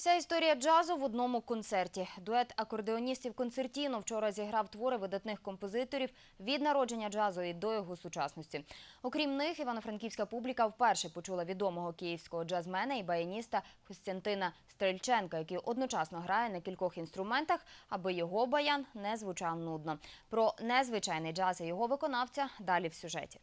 Вся історія джазу в одному концерті. Дует акордеоністів концертіно вчора зіграв твори видатних композиторів від народження джазу і до його сучасності. Окрім них, івано-франківська публіка вперше почула відомого київського джазмена і баяніста Костянтина Стрельченка, який одночасно грає на кількох інструментах, аби його баян не звучав нудно. Про незвичайний джаз і його виконавця далі в сюжеті.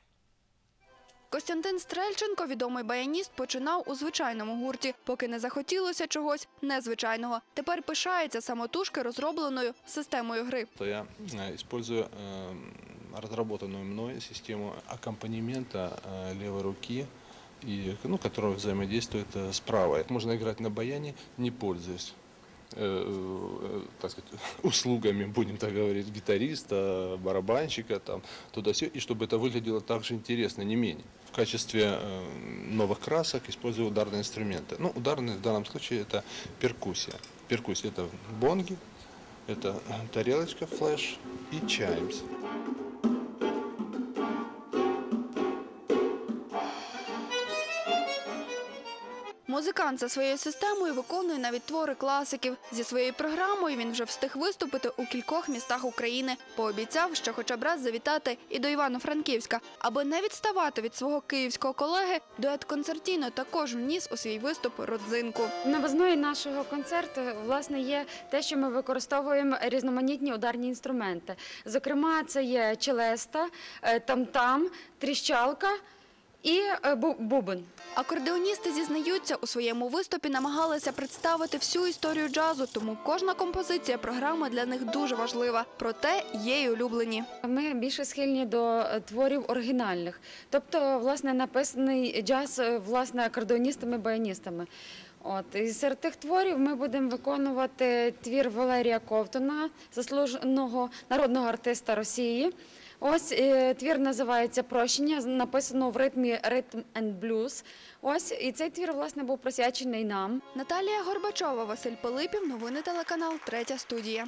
Костянтин Стрельченко, відомий баяніст, починав у звичайному гурті, поки не захотілося чогось незвичайного. Тепер пишається самотужки розробленою системою гри. то я э, использую э, разработанную мной систему аккомпанемента э, левой руки, и, ну, которая взаимодействует э, с правой. Можно играть на баяне, не пользуясь э, э, так сказать, услугами, будем так говорить, гитариста, барабанщика, там, туда все, и чтобы это выглядело также интересно, не менее. В качестве э, новых красок использую ударные инструменты. Ну, ударные в данном случае это перкуссия. Перкуссия это бонги, это тарелочка, флеш и чаймс. Музикант за своєю системою виконує навіть твори класиків. Зі своєю програмою він вже встиг виступити у кількох містах України. Пообіцяв, що хоча б раз завітати і до Івано-Франківська. Аби не відставати від свого київського колеги, дует концертіно також вніс у свій виступ родзинку. Новизною нашого концерту власне є те, що ми використовуємо різноманітні ударні інструменти. Зокрема, це є челеста, там-там, тріщалка і е, бубен. Акордеоністи зізнаються, у своєму виступі намагалися представити всю історію джазу, тому кожна композиція програми для них дуже важлива. Проте є й улюблені. Ми більше схильні до е, творів оригінальних, тобто, власне, написаний джаз е, власне акордеоністами-баяністами. От і серед тих творів ми будемо виконувати твір Валерія Ковтуна, заслуженого народного артиста Росії. Ось е, твір називається Прощення, написано в ритмі ритм and блюз. Ось і цей твір власне був присвячений нам. Наталія Горбачова, Василь Пилипів, новини телеканал Третя студія.